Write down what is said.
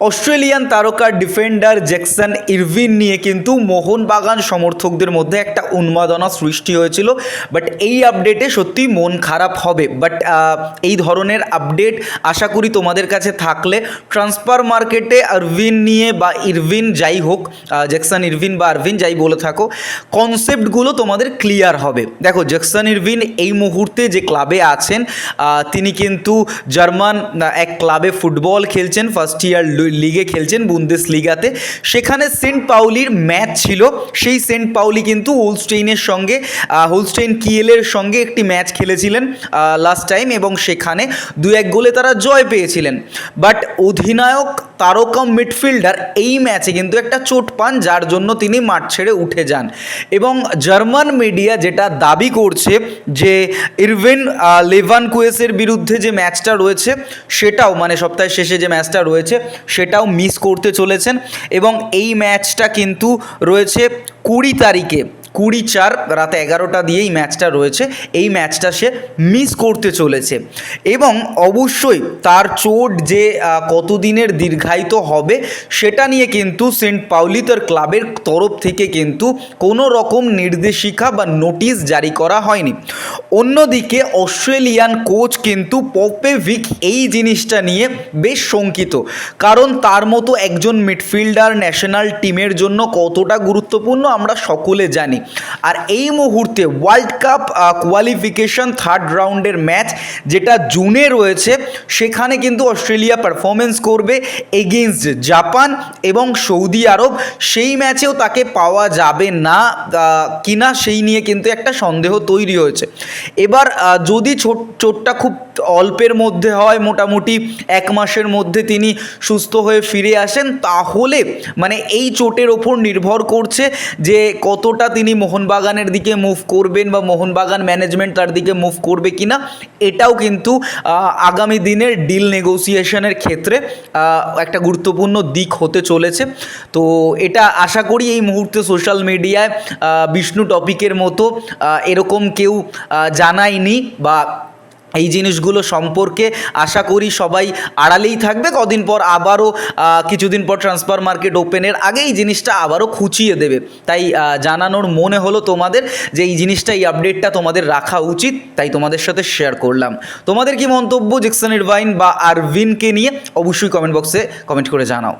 Australian তারকা defender Jackson Irvine নিয়ে কিন্তু মোহনবাগান সমর্থকদের মধ্যে একটা উন্মাদনা সৃষ্টি হয়েছিল। বাট এই আপডেটে সত্যি মন খারাপ হবে। বাট এই ধরনের আপডেট আশা করি তোমাদের কাছে থাকলে ট্রান্সফার মার্কেটে আরভিন নিয়ে বা ইরভিন যাই হোক জ্যাকসন ইরভিন বা আরভিন যাই বলে থাকো, কনসেপ্টগুলো তোমাদের ক্লিয়ার হবে। দেখো, জ্যাকসন ইরভিন এই মুহূর্তে যে ক্লাবে আছেন তিনি কিন্তু জার্মান এক ক্লাবে ফুটবল খেলছেন, ফার্স্ট ইয়ার লিগে খেলছেন বুন্দেস লিগাতে সেখানে সেন্ট পাউলির ম্যাচ ছিল। সেই সেন্ট পাউলি কিন্তু হোলস্টেইনের সঙ্গে হোলস্টেইন কিয়েলের সঙ্গে একটি ম্যাচ খেলেছিলেন লাস্ট টাইম এবং সেখানে দু এক গোলে তারা জয় পেয়েছিলেন। বাট অধিনায়ক, তারকা মিডফিল্ডার এই ম্যাচে কিন্তু একটা চোট পান, যার জন্য তিনি মাঠ ছেড়ে উঠে যান। এবং জার্মান মিডিয়া যেটা দাবি করছে যে ইরভেন লেভান কুয়েসের বিরুদ্ধে যে ম্যাচটা রয়েছে, সেটাও মানে সপ্তাহের শেষে যে ম্যাচটা রয়েছে সেটাও মিস করতে চলেছেন এবং এই ম্যাচটা কিন্তু রয়েছে কুড়ি তারিখে, কুড়ি চার রাতে এগারোটা দিয়েই ম্যাচটা রয়েছে, এই ম্যাচটা সে মিস করতে চলেছে। এবং অবশ্যই তার চোট যে কতদিনের দীর্ঘায়িত হবে সেটা নিয়ে কিন্তু সেন্ট পাউলি তার ক্লাবের তরফ থেকে কিন্তু কোনো রকম নির্দেশিকা বা নোটিশ জারি করা হয়নি। অন্যদিকে অস্ট্রেলিয়ান কোচ কিন্তু পপেভিক এই জিনিসটা নিয়ে বেশ শঙ্কিত। কারণ তার মতো একজন মিডফিল্ডার ন্যাশনাল টিমের জন্য কতটা গুরুত্বপূর্ণ আমরা সকলে জানি। আর এই মুহূর্তে ওয়ার্ল্ড কাপ কোয়ালিফিকেশন থার্ড রাউন্ডের ম্যাচ যেটা জুনে রয়েছে, সেখানে কিন্তু অস্ট্রেলিয়া পারফরমেন্স করবে এগেনস্ট জাপান এবং সৌদি আরব। সেই ম্যাচেও তাকে পাওয়া যাবে না কিনা সেই নিয়ে কিন্তু একটা সন্দেহ তৈরি হয়েছে। এবার যদি চোটটা খুব অল্পের মধ্যে হয়, মোটামুটি এক মাসের মধ্যে তিনি সুস্থ হয়ে ফিরে আসেন, তাহলে মানে এই চোটের ওপর নির্ভর করছে যে কতটা তিনি মোহনবাগানের দিকে মুভ করবেন বা মোহনবাগান ম্যানেজমেন্ট তার দিকে মুভ করবে কিনা, এটাও কিন্তু আগামী দিনের ডিল নেগোসিয়েশনের ক্ষেত্রে একটা গুরুত্বপূর্ণ দিক হতে চলেছে। তো এটা আশা করি এই মুহূর্তে সোশ্যাল মিডিয়ায় বিষ্ণু টপিকের মতো এরকম কেউ জানায়নি বা এই জিনিসগুলো সম্পর্কে আশা করি সবাই আড়ালেই থাকবে। কদিন পর আবারও কিছুদিন পর ট্রান্সফার মার্কেট ওপেনের আগে এই জিনিসটা আবারও খুঁচিয়ে দেবে। তাই জানানোর মনে হলো তোমাদের যে এই জিনিসটা, এই আপডেটটা তোমাদের রাখা উচিত, তাই তোমাদের সাথে শেয়ার করলাম। তোমাদের কি মন্তব্য জেকসন ইরভাইন বা আরভিনকে নিয়ে? অবশ্যই কমেন্ট বক্সে কমেন্ট করে জানাও।